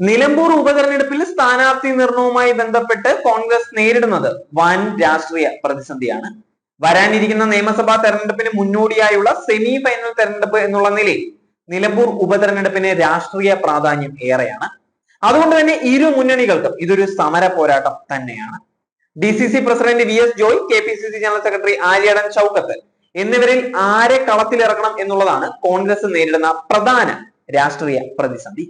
നിലമ്പൂർ ഉപതെരഞ്ഞെടുപ്പിൽ സ്ഥാനാർത്ഥി നിർണയവുമായി ബന്ധപ്പെട്ട് കോൺഗ്രസ് നേരിടുന്നത് വൻ രാഷ്ട്രീയ പ്രതിസന്ധിയാണ്. വരാനിരിക്കുന്ന നിയമസഭാ തെരഞ്ഞെടുപ്പിന് മുന്നോടിയായുള്ള സെമി ഫൈനൽ തെരഞ്ഞെടുപ്പ് എന്നുള്ള നിലയിൽ നിലമ്പൂർ ഉപതെരഞ്ഞെടുപ്പിന് രാഷ്ട്രീയ പ്രാധാന്യം ഏറെയാണ്. അതുകൊണ്ട് തന്നെ ഇരു മുന്നണികൾക്കും ഇതൊരു സമര പോരാട്ടം തന്നെയാണ്. D C C president V S Joy K P C C general secretary Aryadan Shoukath എന്നിവരിൽ ആരെ കളത്തിലിറക്കണം എന്നുള്ളതാണ് കോൺഗ്രസ് നേരിടുന്ന പ്രധാന രാഷ്ട്രീയ പ്രതിസന്ധി.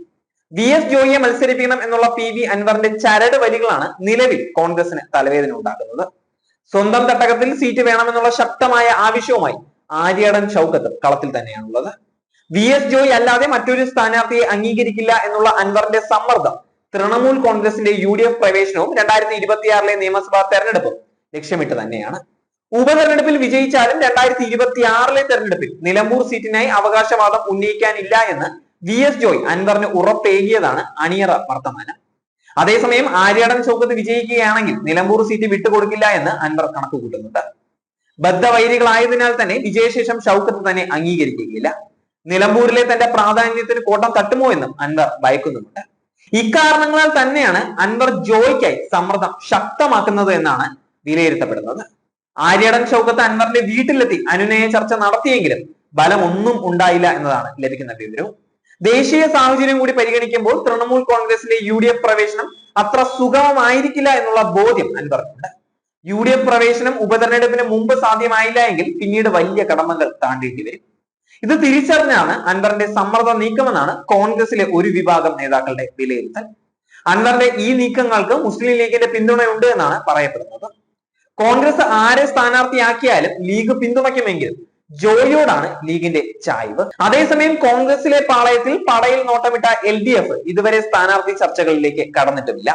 വി എസ് ജോയിയെ മത്സരിപ്പിക്കണം എന്നുള്ള പി വി അൻവറിന്റെ ചരട് വരികളാണ് നിലവിൽ കോൺഗ്രസിന് തലവേദന ഉണ്ടാക്കുന്നത്. സ്വന്തം തട്ടകത്തിൽ സീറ്റ് വേണമെന്നുള്ള ശക്തമായ ആവശ്യവുമായി ആര്യടൻ ചൌക്കത്ത് കളത്തിൽ തന്നെയാണുള്ളത്. വി എസ് ജോയി അല്ലാതെ മറ്റൊരു സ്ഥാനാർത്ഥിയെ അംഗീകരിക്കില്ല എന്നുള്ള അൻവറിന്റെ സമ്മർദ്ദം തൃണമൂൽ കോൺഗ്രസിന്റെ യു ഡി എഫ് പ്രവേശനവും രണ്ടായിരത്തി ഇരുപത്തിയാറിലെ നിയമസഭാ തെരഞ്ഞെടുപ്പും ലക്ഷ്യമിട്ട് തന്നെയാണ്. ഉപതെരഞ്ഞെടുപ്പിൽ വിജയിച്ചാലും രണ്ടായിരത്തി ഇരുപത്തി ആറിലെ തെരഞ്ഞെടുപ്പിൽ നിലമ്പൂർ സീറ്റിനായി അവകാശവാദം ഉന്നയിക്കാനില്ല എന്ന് വി എസ് ജോയ് അൻവറിന് ഉറപ്പേകിയതാണ് അണിയറ വർത്തമാനം. അതേസമയം ആര്യാടൻ ചോക്കത്ത് വിജയിക്കുകയാണെങ്കിൽ നിലമ്പൂർ സീറ്റ് വിട്ടുകൊടുക്കില്ല എന്ന് അൻവർ കണക്ക് കൂട്ടുന്നുണ്ട് ബദ്ധവൈരികളായതിനാൽ തന്നെ വിജയശേഷം ഷൗക്കത്ത് തന്നെ അംഗീകരിക്കുകയില്ല. നിലമ്പൂരിലെ തന്റെ പ്രാധാന്യത്തിന് കോട്ടം തട്ടുമോ എന്നും അൻവർ ഭയക്കുന്നുമുണ്ട്. ഇക്കാരണങ്ങളാൽ തന്നെയാണ് അൻവർ ജോയ്ക്കായി സമ്മർദ്ദം ശക്തമാക്കുന്നത് എന്നാണ് വിലയിരുത്തപ്പെടുന്നത്. ആര്യടൻ ചൗക്കത്ത് അൻവറിന്റെ വീട്ടിലെത്തി അനുനയ ചർച്ച നടത്തിയെങ്കിലും ബലമൊന്നും ഉണ്ടായില്ല എന്നതാണ് ലഭിക്കുന്ന വിവരവും. ദേശീയ സാഹചര്യം കൂടി പരിഗണിക്കുമ്പോൾ തൃണമൂൽ കോൺഗ്രസിന്റെ യു ഡി എഫ് പ്രവേശനം അത്ര സുഗമമായിരിക്കില്ല എന്നുള്ള ബോധ്യം അൻവർക്കുണ്ട് യു ഡി എഫ് പ്രവേശനം ഉപതെരഞ്ഞെടുപ്പിന് മുമ്പ് സാധ്യമായില്ല എങ്കിൽ പിന്നീട് വലിയ കടമകൾ താണ്ടേണ്ടി വരും. ഇത് തിരിച്ചറിഞ്ഞാണ് അൻവറിന്റെ സമ്മർദ്ദ നീക്കമെന്നാണ് കോൺഗ്രസിലെ ഒരു വിഭാഗം നേതാക്കളുടെ വിലയിരുത്തൽ. അൻവറിന്റെ ഈ നീക്കങ്ങൾക്ക് മുസ്ലിം ലീഗിന്റെ പിന്തുണയുണ്ട് എന്നാണ് പറയപ്പെടുന്നത്. കോൺഗ്രസ് ആരെ സ്ഥാനാർത്ഥിയാക്കിയാലും ലീഗ് പിന്തുണയ്ക്കുമെങ്കിലും ജോയോടാണ് ലീഗിന്റെ ചായ്വ്. അതേസമയം കോൺഗ്രസിലെ പാളയത്തിൽ പടയിൽ നോട്ടമിട്ട എൽ ഡി എഫ് ഇതുവരെ സ്ഥാനാർത്ഥി ചർച്ചകളിലേക്ക് കടന്നിട്ടുമില്ല.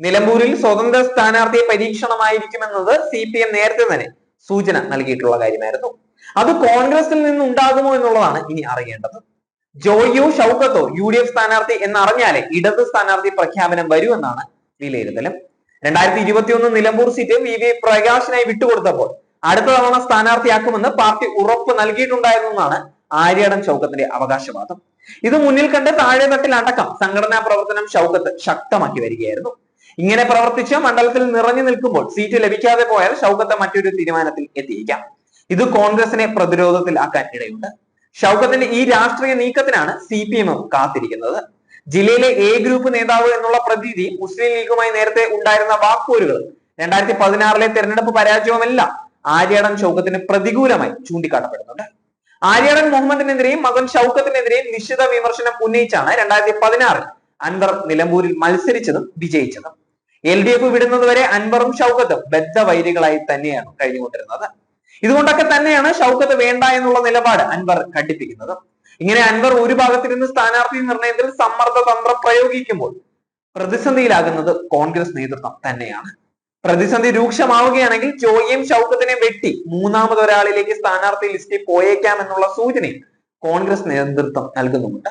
നിലമ്പൂരിൽ സ്വതന്ത്ര സ്ഥാനാർത്ഥിയെ പരീക്ഷണമായിരിക്കുമെന്നത് സി പി എം നേരത്തെ തന്നെ സൂചന നൽകിയിട്ടുള്ള കാര്യമായിരുന്നു. അത് കോൺഗ്രസിൽ നിന്ന് ഉണ്ടാകുമോ എന്നുള്ളതാണ് ഇനി അറിയേണ്ടത്. ജോയിയോ ഷൗക്കത്തോ യു ഡി എഫ് സ്ഥാനാർത്ഥി എന്നറിഞ്ഞാലേ ഇടത് സ്ഥാനാർത്ഥി പ്രഖ്യാപനം വരൂ എന്നാണ് വിലയിരുത്തലും. രണ്ടായിരത്തി ഇരുപത്തിയൊന്ന് നിലമ്പൂർ സീറ്റ് വി വി പ്രകാശിനായി വിട്ടുകൊടുത്തപ്പോൾ അടുത്ത തവണ സ്ഥാനാർത്ഥിയാക്കുമെന്ന് പാർട്ടി ഉറപ്പ് നൽകിയിട്ടുണ്ടായിരുന്നതാണ് എന്നാണ് ചൗക്കത്തിന്റെ അവകാശവാദം. ഇത് മുന്നിൽ കണ്ട് താഴെ തട്ടിൽ അടക്കം സംഘടനാ പ്രവർത്തനം ഷൗക്കത്ത് ശക്തമാക്കി വരികയായിരുന്നു. ഇങ്ങനെ പ്രവർത്തിച്ച് മണ്ഡലത്തിൽ നിറഞ്ഞു നിൽക്കുമ്പോൾ സീറ്റ് ലഭിക്കാതെ പോയാൽ ഷൗക്കത്തെ മറ്റൊരു തീരുമാനത്തിൽ എത്തിയിരിക്കാം ഇത് കോൺഗ്രസിനെ പ്രതിരോധത്തിലാക്കാൻ ഇടയുണ്ട്. ഷൗക്കത്തിന്റെ ഈ രാഷ്ട്രീയ നീക്കത്തിനാണ് സി പി എമ്മും കാത്തിരിക്കുന്നത്. ജില്ലയിലെ എ ഗ്രൂപ്പ് നേതാവ് എന്നുള്ള പ്രതീതി മുസ്ലിം ലീഗുമായി നേരത്തെ ഉണ്ടായിരുന്ന വാക്കൂരുകൾ രണ്ടായിരത്തി പതിനാറിലെ തെരഞ്ഞെടുപ്പ് പരാജയവുമെല്ലാം ആര്യാടൻ ഷൗക്കത്തിന് പ്രതികൂലമായി ചൂണ്ടിക്കാട്ടപ്പെടുന്നുണ്ട്. ആര്യാടൻ മുഹമ്മദിനെതിരെയും മകൻ ഷൗക്കത്തിനെതിരെയും നിശ്ചിത വിമർശനം ഉന്നയിച്ചാണ് രണ്ടായിരത്തി പതിനാറിൽ അൻവർ നിലമ്പൂരിൽ മത്സരിച്ചതും വിജയിച്ചതും. എൽ ഡി എഫ് വിടുന്നതുവരെ അൻവറും ഷൗക്കത്തും ബദ്ധവൈരികളായി തന്നെയാണ് കഴിഞ്ഞുകൊണ്ടിരുന്നത്. ഇതുകൊണ്ടൊക്കെ തന്നെയാണ് ഷൗക്കത്ത് വേണ്ട എന്നുള്ള നിലപാട് അൻവർ ഘടിപ്പിക്കുന്നത് ഇങ്ങനെ അൻവർ ഒരു ഭാഗത്തിരുന്ന് സ്ഥാനാർത്ഥി നിർണയത്തിൽ സമ്മർദ്ദ തന്ത്രം പ്രയോഗിക്കുമ്പോൾ പ്രതിസന്ധിയിലാകുന്നത് കോൺഗ്രസ് നേതൃത്വം തന്നെയാണ്. പ്രതിസന്ധി രൂക്ഷമാവുകയാണെങ്കിൽ ജോയിയും ഷൗക്കത്തിനെ വെട്ടി മൂന്നാമതൊരാളിലേക്ക് സ്ഥാനാർത്ഥി ലിസ്റ്റിൽ പോയേക്കാം എന്നുള്ള സൂചനയും കോൺഗ്രസ് നേതൃത്വം നൽകുന്നുമുണ്ട്.